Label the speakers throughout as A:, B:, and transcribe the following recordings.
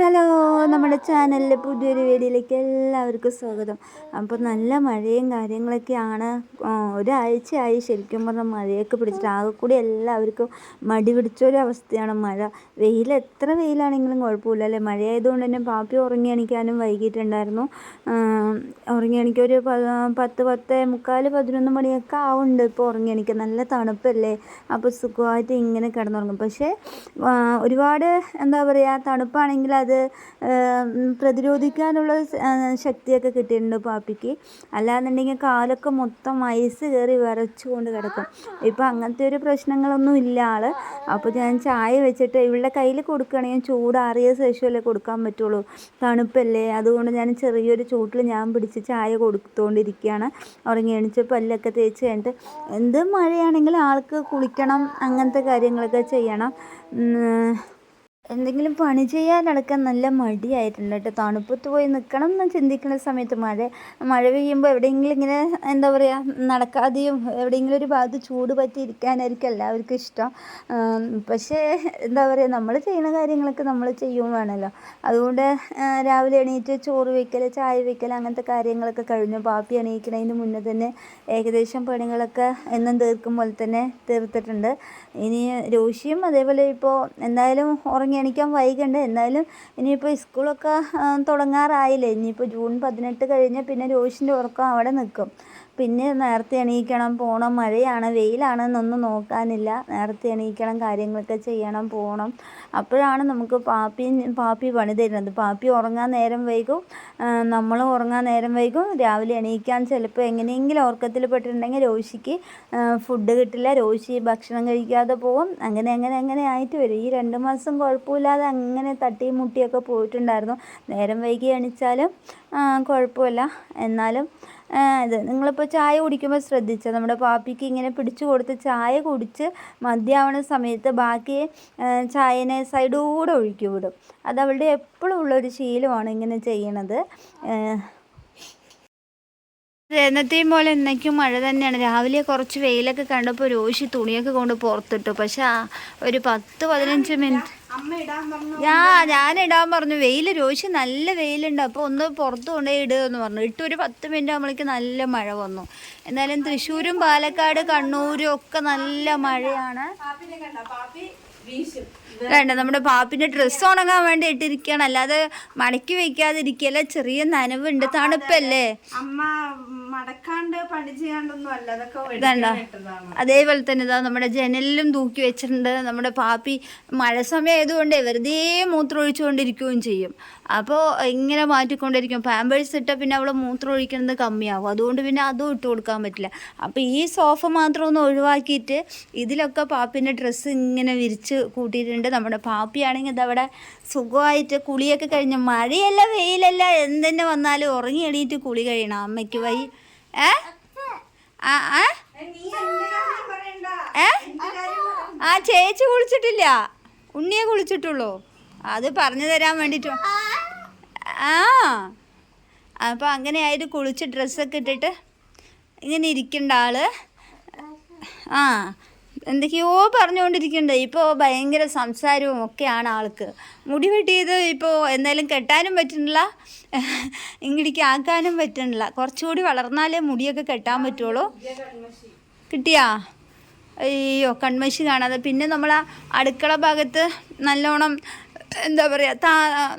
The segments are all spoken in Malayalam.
A: ഹലോ നമ്മുടെ ചാനലിലെ പുതിയൊരു വീഡിയോയിലേക്ക് എല്ലാവർക്കും സ്വാഗതം അപ്പോൾ നല്ല മഴയും കാര്യങ്ങളൊക്കെയാണ് ഒരാഴ്ചയായി ശരിക്കും പറഞ്ഞാൽ മഴയൊക്കെ പിടിച്ചിട്ട് ആകെ കൂടി എല്ലാവർക്കും മടി പിടിച്ചൊരവസ്ഥയാണ് മഴ വെയിൽ എത്ര വെയിലാണെങ്കിലും കുഴപ്പമില്ല അല്ലേ മഴയായതുകൊണ്ട് തന്നെ പാപ്പി ഉറങ്ങി എണിക്കാനും വൈകിട്ടുണ്ടായിരുന്നു ഉറങ്ങി ഒരു പത്ത് പത്ത് മുക്കാൽ പതിനൊന്ന് മണിയൊക്കെ ആവുന്നുണ്ട് ഇപ്പോൾ ഉറങ്ങി എണിക്ക് നല്ല തണുപ്പല്ലേ അപ്പോൾ സുഖമായിട്ട് ഇങ്ങനെ കിടന്നുറങ്ങും പക്ഷേ ഒരുപാട് എന്താ പറയുക തണുപ്പാണെങ്കിൽ അത് അത് പ്രതിരോധിക്കാനുള്ള ശക്തിയൊക്കെ കിട്ടിയിട്ടുണ്ട് പാപ്പിക്ക് അല്ലാന്നുണ്ടെങ്കിൽ കാലൊക്കെ മൊത്തം ഐസ് കയറി വിറച്ചുകൊണ്ട് കിടക്കും ഇപ്പം അങ്ങനത്തെ ഒരു പ്രശ്നങ്ങളൊന്നും ഇല്ല ആൾ അപ്പോൾ ഞാൻ ചായ വെച്ചിട്ട് ഇവളുടെ കയ്യിൽ കൊടുക്കുകയാണെങ്കിൽ ചൂടാറിയ ശേഷമല്ലേ കൊടുക്കാൻ പറ്റുള്ളൂ തണുപ്പല്ലേ അതുകൊണ്ട് ഞാൻ ചെറിയൊരു ചൂട്ടിൽ ഞാൻ പിടിച്ച് ചായ കൊടുത്തുകൊണ്ടിരിക്കുകയാണ് ഉറങ്ങി എണിച്ച് പല്ലൊക്കെ തേച്ച് കഴിഞ്ഞിട്ട് എന്ത് മഴയാണെങ്കിലും ആൾക്ക് കുളിക്കണം അങ്ങനത്തെ കാര്യങ്ങളൊക്കെ ചെയ്യണം എന്തെങ്കിലും പണി നടക്കാൻ നല്ല മടിയായിട്ടുണ്ട് കേട്ടോ തണുപ്പത്ത് പോയി നിൽക്കണം എന്ന് ചിന്തിക്കുന്ന സമയത്ത് മഴ മഴ പെയ്യുമ്പോൾ എവിടെയെങ്കിലും ഇങ്ങനെ എന്താ പറയുക നടക്കാതെയും എവിടെയെങ്കിലും ഒരു ഭാഗത്ത് ചൂട് പറ്റി ഇരിക്കാനായിരിക്കും എല്ലാവർക്കും ഇഷ്ടം പക്ഷേ എന്താ പറയുക നമ്മൾ ചെയ്യുന്ന കാര്യങ്ങളൊക്കെ നമ്മൾ ചെയ്യും വേണമല്ലോ അതുകൊണ്ട് രാവിലെ എണീറ്റ് ചോറ് വയ്ക്കൽ ചായ വയ്ക്കൽ അങ്ങനത്തെ കാര്യങ്ങളൊക്കെ കഴിഞ്ഞു പാപ്പി എണീക്കുന്നതിന് മുന്നേ തന്നെ ഏകദേശം പണികളൊക്കെ എന്നും തീർക്കും പോലെ തന്നെ തീർത്തിട്ടുണ്ട് ഇനി രോഷിയും അതേപോലെ ഇപ്പോൾ എന്തായാലും ഉറങ്ങി ഇനി എണിക്കാൻ വൈകണ്ട എന്നാലും ഇനിയിപ്പോൾ സ്കൂളൊക്കെ തുടങ്ങാറായില്ലേ ഇനിയിപ്പോൾ ജൂൺ പതിനെട്ട് കഴിഞ്ഞാൽ പിന്നെ രോഷിൻ്റെ ഉറക്കം അവിടെ നിൽക്കും പിന്നെ നേരത്തെ എണീക്കണം പോകണം മഴയാണ് വെയിലാണ് എന്നൊന്നും നോക്കാനില്ല നേരത്തെ എണീക്കണം കാര്യങ്ങളൊക്കെ ചെയ്യണം പോകണം അപ്പോഴാണ് നമുക്ക് പാപ്പി പാപ്പി പണി തരുന്നത് പാപ്പി ഉറങ്ങാൻ നേരം വൈകും നമ്മൾ ഉറങ്ങാൻ നേരം വൈകും രാവിലെ എണീക്കാൻ ചിലപ്പോൾ എങ്ങനെയെങ്കിലും ഉറക്കത്തിൽ പെട്ടിട്ടുണ്ടെങ്കിൽ രോശിക്ക് ഫുഡ് കിട്ടില്ല രോശി ഭക്ഷണം കഴിക്കാതെ പോകും അങ്ങനെ അങ്ങനെ അങ്ങനെ ആയിട്ട് വരും ഈ രണ്ട് മാസം കുഴപ്പമില്ലാതെ അങ്ങനെ തട്ടിയും മുട്ടിയൊക്കെ പോയിട്ടുണ്ടായിരുന്നു നേരം വൈകി എണീച്ചാലും കുഴപ്പമില്ല എന്നാലും ഇത് നിങ്ങളിപ്പോൾ ചായ കുടിക്കുമ്പോൾ ശ്രദ്ധിച്ചാൽ നമ്മുടെ പാപ്പിക്ക് ഇങ്ങനെ പിടിച്ചു കൊടുത്ത് ചായ കുടിച്ച് മദ്യാവണ സമയത്ത് ബാക്കി ചായനെ സൈഡൂടെ ഒഴുക്കി വിടും അത് അവളുടെ എപ്പോഴും ഉള്ളൊരു ശീലമാണ് ഇങ്ങനെ ചെയ്യണത് എന്നത്തെയും പോലെ ഇന്നേക്കും മഴ തന്നെയാണ് രാവിലെ കുറച്ച് വെയിലൊക്കെ കണ്ടപ്പോൾ രോഷി തുണിയൊക്കെ കൊണ്ട് പുറത്തിട്ടു പക്ഷെ ഒരു പത്ത് പതിനഞ്ച് മിനിറ്റ് ഞാ ഞാൻ ഇടാൻ പറഞ്ഞു വെയിൽ രോഷി നല്ല വെയിലുണ്ട് അപ്പോൾ ഒന്ന് പുറത്തു കൊണ്ടേ ഇടുക എന്ന് പറഞ്ഞു ഇട്ട് ഒരു പത്ത് മിനിറ്റ് ആകുമ്പോഴേക്ക് നല്ല മഴ വന്നു എന്നാലും തൃശ്ശൂരും പാലക്കാട് കണ്ണൂരും ഒക്കെ നല്ല മഴയാണ് വേണ്ട നമ്മുടെ പാപ്പിന്റെ ഡ്രസ്സ് ഉണങ്ങാൻ വേണ്ടി ഇട്ടിരിക്കണം അല്ലാതെ മടക്കി വെക്കാതിരിക്കല്ലേ ചെറിയ നനവ് ഉണ്ട് തണുപ്പല്ലേ അമ്മ മടക്കാണ്ട് പണി ചെയ്യാണ്ടൊന്നും അല്ല അതേപോലെ തന്നെ ഇതാ നമ്മുടെ ജനലിലും തൂക്കി വെച്ചിട്ടുണ്ട് നമ്മുടെ പാപ്പി മഴ സമയം ആയതുകൊണ്ട് വെറുതെ ഒഴിച്ചുകൊണ്ടിരിക്കുകയും ചെയ്യും അപ്പോൾ ഇങ്ങനെ മാറ്റിക്കൊണ്ടിരിക്കും പാമ്പേഴ്സ് ഇട്ട പിന്നെ അവള് മൂത്രം ഒഴിക്കുന്നത് കമ്മിയാവും അതുകൊണ്ട് പിന്നെ അതും ഇട്ട് കൊടുക്കാൻ പറ്റില്ല അപ്പോൾ ഈ സോഫ മാത്രം ഒന്ന് ഒഴിവാക്കിയിട്ട് ഇതിലൊക്കെ പാപ്പിൻ്റെ ഡ്രസ്സ് ഇങ്ങനെ വിരിച്ച് കൂട്ടിയിട്ടുണ്ട് ഉണ്ട് നമ്മുടെ പാപ്പിയാണെങ്കിൽ അവിടെ സുഖമായിട്ട് കുളിയൊക്കെ കഴിഞ്ഞ് മഴയല്ല വെയിലല്ല എന്തെന്നെ വന്നാലും ഉറങ്ങി എണീറ്റ് കുളി കഴിയണം അമ്മയ്ക്ക് വൈ ഏ ആ ഏ ആ ചേച്ചി കുളിച്ചിട്ടില്ല ഉണ്ണിയെ കുളിച്ചിട്ടുള്ളൂ അത് പറഞ്ഞു തരാൻ വേണ്ടിയിട്ട് ആ അപ്പോൾ ആയിട്ട് കുളിച്ച് ഡ്രസ്സൊക്കെ ഇട്ടിട്ട് ഇങ്ങനെ ഇരിക്കണ്ട ആള് ആ എന്തൊക്കെയോ പറഞ്ഞുകൊണ്ടിരിക്കുന്നുണ്ട് ഇപ്പോൾ ഭയങ്കര സംസാരവും ഒക്കെയാണ് ആൾക്ക് മുടി വെട്ടിയത് ഇപ്പോൾ എന്തായാലും കെട്ടാനും പറ്റുന്നില്ല ഇങ്ങടിക്ക് ആക്കാനും പറ്റുന്നില്ല കുറച്ചുകൂടി വളർന്നാലേ മുടിയൊക്കെ കെട്ടാൻ പറ്റുള്ളൂ കിട്ടിയാ അയ്യോ കൺമശി കാണാതെ പിന്നെ നമ്മൾ ആ അടുക്കള ഭാഗത്ത് നല്ലോണം എന്താ പറയുക താ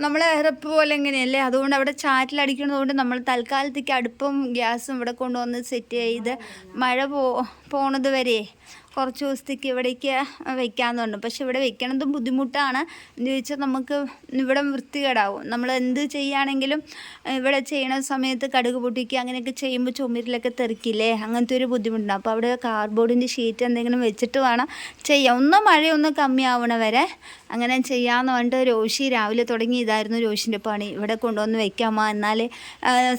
A: നമ്മളെ ഇറപ്പ് പോലെ എങ്ങനെയല്ലേ അതുകൊണ്ട് അവിടെ ചാറ്റിലടിക്കുന്നതുകൊണ്ട് നമ്മൾ തൽക്കാലത്തേക്ക് അടുപ്പും ഗ്യാസും ഇവിടെ കൊണ്ടുവന്ന് സെറ്റ് ചെയ്ത് മഴ പോ പോണത് വരെ കുറച്ച് ദിവസത്തേക്ക് ഇവിടേക്ക് വെക്കാമെന്നുണ്ട് പക്ഷെ ഇവിടെ വെക്കണതും ബുദ്ധിമുട്ടാണ് എന്ന് ചോദിച്ചാൽ നമുക്ക് ഇവിടെ വൃത്തികേടാവും നമ്മൾ എന്ത് ചെയ്യുകയാണെങ്കിലും ഇവിടെ ചെയ്യണ സമയത്ത് കടുക് പൊട്ടിക്കുക അങ്ങനെയൊക്കെ ചെയ്യുമ്പോൾ ചുമരിലൊക്കെ തെറിക്കില്ലേ അങ്ങനത്തെ ഒരു ബുദ്ധിമുട്ടുണ്ട് അപ്പോൾ അവിടെ കാർഡ്ബോർഡിൻ്റെ ഷീറ്റ് എന്തെങ്കിലും വെച്ചിട്ട് വേണം ചെയ്യാം ഒന്ന് മഴയൊന്ന് കമ്മിയാവണ വരെ അങ്ങനെ ചെയ്യാമെന്ന് പറഞ്ഞിട്ട് രോഷി രാവിലെ തുടങ്ങി ഇതായിരുന്നു രോഷിൻ്റെ പണി ഇവിടെ കൊണ്ടുവന്ന് വെക്കാമോ എന്നാൽ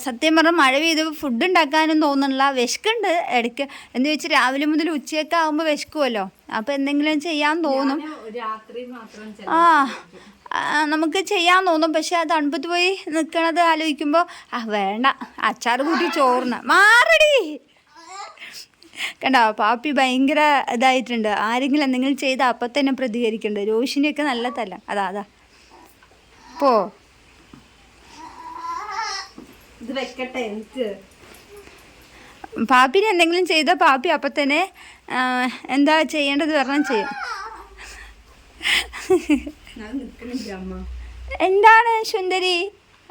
A: സത്യം പറഞ്ഞാൽ മഴ പെയ്ത് ഫുഡ് ഉണ്ടാക്കാനും തോന്നുന്നില്ല വിശക്കുണ്ട് ഇടയ്ക്ക് എന്ന് വെച്ച് രാവിലെ മുതൽ ഉച്ചയൊക്കെ ആകുമ്പോൾ വിശക്കുമല്ലോ അപ്പോൾ എന്തെങ്കിലും ചെയ്യാൻ തോന്നും ആ നമുക്ക് ചെയ്യാൻ തോന്നും പക്ഷെ അത് തണുപ്പത്ത് പോയി നിൽക്കണത് ആലോചിക്കുമ്പോൾ ആ വേണ്ട അച്ചാർ കൂട്ടി ചോറിന് മാറടി കണ്ടോ പാപ്പി ഭയങ്കര ഇതായിട്ടുണ്ട് ആരെങ്കിലും എന്തെങ്കിലും ചെയ്ത് അപ്പൊ തന്നെ പ്രതികരിക്കണ്ട് രോഷിനിയൊക്കെ നല്ല തല്ല അതാ അതാ പോ ഇത് വെക്കട്ടെ എനിക്ക് പാപ്പിനെ എന്തെങ്കിലും ചെയ്ത പാപ്പി അപ്പൊ തന്നെ എന്താ ചെയ്യേണ്ടത് പറഞ്ഞാൽ ചെയ്യും എന്താണ് സുന്ദരി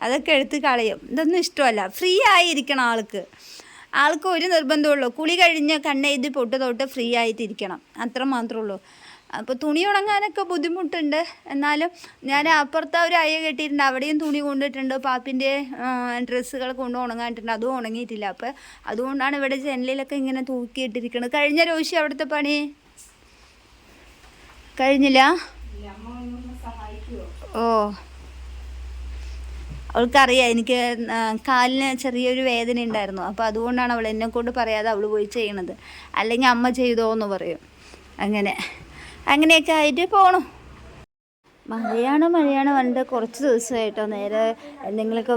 A: അതൊക്കെ എടുത്ത് കളയും ഇതൊന്നും ഇഷ്ടമല്ല ഫ്രീ ആയിരിക്കണം ആൾക്ക് ആൾക്ക് ഒരു നിർബന്ധമുള്ളൂ കുളി കഴിഞ്ഞ് കണ്ണെഴുതി പൊട്ട് തൊട്ട് ഫ്രീ ആയിട്ടിരിക്കണം അത്ര മാത്രമേ ഉള്ളൂ അപ്പോൾ തുണി ഉണങ്ങാനൊക്കെ ബുദ്ധിമുട്ടുണ്ട് എന്നാലും ഞാൻ അപ്പുറത്ത് ഒരു അയ്യ കെട്ടിയിട്ടുണ്ട് അവിടെയും തുണി കൊണ്ടിട്ടുണ്ട് പാപ്പിൻ്റെ ഡ്രസ്സുകൾ കൊണ്ട് ഉണങ്ങാനിട്ടുണ്ട് അതും ഉണങ്ങിയിട്ടില്ല അപ്പോൾ അതുകൊണ്ടാണ് ഇവിടെ ജനലിലൊക്കെ ഇങ്ങനെ തൂക്കിയിട്ടിരിക്കുന്നത് കഴിഞ്ഞ രോഷി അവിടുത്തെ പണി കഴിഞ്ഞില്ല ഓ അവൾക്കറിയാം എനിക്ക് കാലിന് ചെറിയൊരു വേദന ഉണ്ടായിരുന്നു അപ്പോൾ അതുകൊണ്ടാണ് അവൾ എന്നെ കൊണ്ട് പറയാതെ അവൾ പോയി ചെയ്യണത് അല്ലെങ്കിൽ അമ്മ ചെയ്തോ എന്ന് പറയും അങ്ങനെ അങ്ങനെയൊക്കെ ആയിട്ട് പോകണം മഴയാണ് മഴയാണ് പറഞ്ഞിട്ട് കുറച്ച് ദിവസമായിട്ടോ നേരെ എന്തെങ്കിലുമൊക്കെ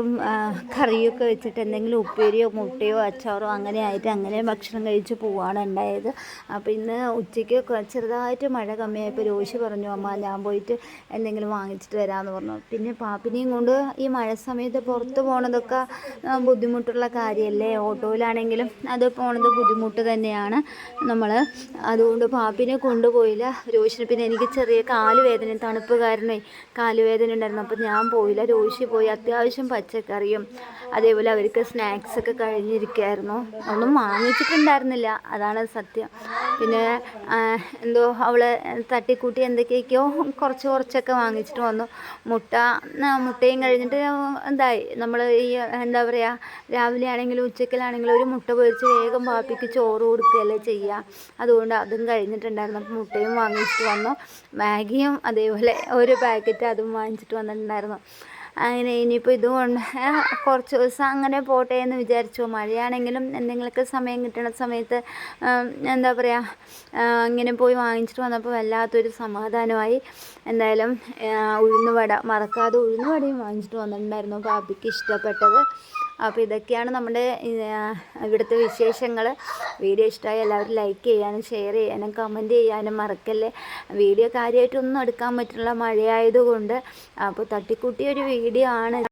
A: കറിയൊക്കെ വെച്ചിട്ട് എന്തെങ്കിലും ഉപ്പേരിയോ മുട്ടയോ അച്ചാറോ അങ്ങനെ ആയിട്ട് അങ്ങനെ ഭക്ഷണം കഴിച്ച് പോവുകയാണ് ഉണ്ടായത് അപ്പോൾ ഇന്ന് ഉച്ചയ്ക്ക് ചെറുതായിട്ട് മഴ കമ്മിയായപ്പോൾ രോശി പറഞ്ഞു അമ്മ ഞാൻ പോയിട്ട് എന്തെങ്കിലും വാങ്ങിച്ചിട്ട് വരാമെന്ന് പറഞ്ഞു പിന്നെ പാപ്പിനെയും കൊണ്ട് ഈ മഴ സമയത്ത് പുറത്ത് പോണതൊക്കെ ബുദ്ധിമുട്ടുള്ള കാര്യമല്ലേ ഓട്ടോയിലാണെങ്കിലും അത് പോണത് ബുദ്ധിമുട്ട് തന്നെയാണ് നമ്മൾ അതുകൊണ്ട് പാപ്പിനെ കൊണ്ടുപോയില്ല രോഷിനെ പിന്നെ എനിക്ക് ചെറിയ കാല് വേദന തണുപ്പ് കാരണം കാരണമേ കാലുവേദന ഉണ്ടായിരുന്നു അപ്പോൾ ഞാൻ പോയില്ല രോശി പോയി അത്യാവശ്യം പച്ചക്കറിയും അതേപോലെ അവർക്ക് സ്നാക്സ് ഒക്കെ കഴിഞ്ഞിരിക്കുകയായിരുന്നു ഒന്നും വാങ്ങിച്ചിട്ടുണ്ടായിരുന്നില്ല അതാണ് സത്യം പിന്നെ എന്തോ അവൾ തട്ടിക്കൂട്ടി എന്തൊക്കെയൊക്കെയോ കുറച്ച് കുറച്ചൊക്കെ വാങ്ങിച്ചിട്ട് വന്നു മുട്ട മുട്ടയും കഴിഞ്ഞിട്ട് എന്തായി നമ്മൾ ഈ എന്താ പറയുക രാവിലെ ആണെങ്കിലും ഉച്ചക്കലാണെങ്കിലും ഒരു മുട്ട പൊരിച്ച് വേഗം പാപ്പിക്ക് ചോറ് കൊടുക്കുകയല്ലേ ചെയ്യുക അതുകൊണ്ട് അതും കഴിഞ്ഞിട്ടുണ്ടായിരുന്നു അപ്പം മുട്ടയും വാങ്ങിച്ചിട്ട് വന്നു മാഗിയും അതേപോലെ ഒരു ഒരു പാക്കറ്റ് അതും വാങ്ങിച്ചിട്ട് വന്നിട്ടുണ്ടായിരുന്നു അങ്ങനെ ഇനിയിപ്പോൾ ഇതുകൊണ്ട് കുറച്ച് ദിവസം അങ്ങനെ പോട്ടെ എന്ന് വിചാരിച്ചു മഴയാണെങ്കിലും എന്തെങ്കിലുമൊക്കെ സമയം കിട്ടുന്ന സമയത്ത് എന്താ പറയുക ഇങ്ങനെ പോയി വാങ്ങിച്ചിട്ട് വന്നപ്പോൾ വല്ലാത്തൊരു സമാധാനമായി എന്തായാലും ഉഴുന്നുവട മറക്കാതെ ഉഴുന്നുവടയും വാങ്ങിച്ചിട്ട് വന്നിട്ടുണ്ടായിരുന്നു പാപ്പിക്ക് ഇഷ്ടപ്പെട്ടത് അപ്പോൾ ഇതൊക്കെയാണ് നമ്മുടെ ഇവിടുത്തെ വിശേഷങ്ങൾ വീഡിയോ ഇഷ്ടമായി എല്ലാവരും ലൈക്ക് ചെയ്യാനും ഷെയർ ചെയ്യാനും കമൻറ്റ് ചെയ്യാനും മറക്കല്ലേ വീഡിയോ കാര്യമായിട്ടൊന്നും എടുക്കാൻ പറ്റുള്ള മഴയായതുകൊണ്ട് അപ്പോൾ തട്ടിക്കൂട്ടിയൊരു ഒരു വീഡിയോ ആണ്